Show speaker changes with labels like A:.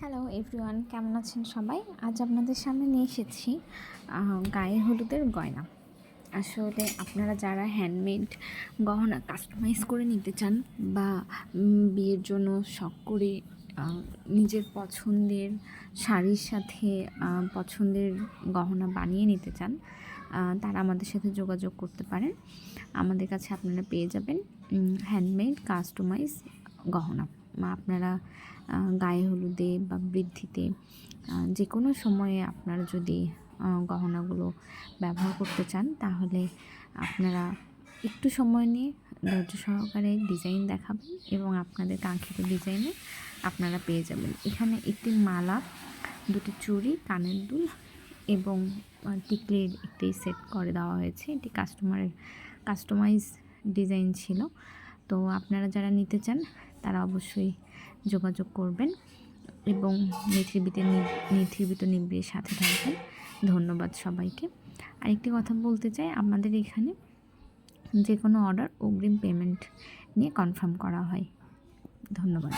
A: Hello everyone কেমন আছেন সবাই? আজ আপনাদের সামনে নিয়ে এসেছি গায়ে হলুদের গয়না। আসলে আপনারা যারা হ্যান্ডমেড গহনা কাস্টমাইজ করে নিতে চান বা বিয়ের জন্য শখ করে নিজের পছন্দের শাড়ির সাথে পছন্দের গহনা বানিয়ে নিতে চান তারা আমাদের সাথে যোগাযোগ করতে পারেন। আমাদের কাছে আপনারা পেয়ে যাবেন হ্যান্ডমেড কাস্টমাইজ গহনা। আপনারা গায়ে হলুদে বা বৃদ্ধিতে যে কোনো সময়ে আপনারা যদি গহনাগুলো ব্যবহার করতে চান, তাহলে আপনারা একটু সময় নিয়ে ধৈর্য সহকারে ডিজাইন দেখাবেন এবং আপনাদের কাঙ্ক্ষিত ডিজাইনে আপনারা পেয়ে যাবেন। এখানে একটি মালা, দুটি চুড়ি, কানের দুল এবং টিকলির একটি সেট করে দেওয়া হয়েছে। এটি কাস্টমারের, কাস্টমাইজ ডিজাইন ছিল। তো আপনারা যারা নিতে চান, তারা অবশ্যই যোগাযোগ করবেন এবং নিথিবিতে নিথিবিত নিবিড়ের সাথে থাকবেন। ধন্যবাদ সবাইকে। আরেকটি কথা বলতে চাই, আমাদের এখানে যে কোনো অর্ডার অগ্রিম পেমেন্ট নিয়ে কনফার্ম করা হয়। ধন্যবাদ।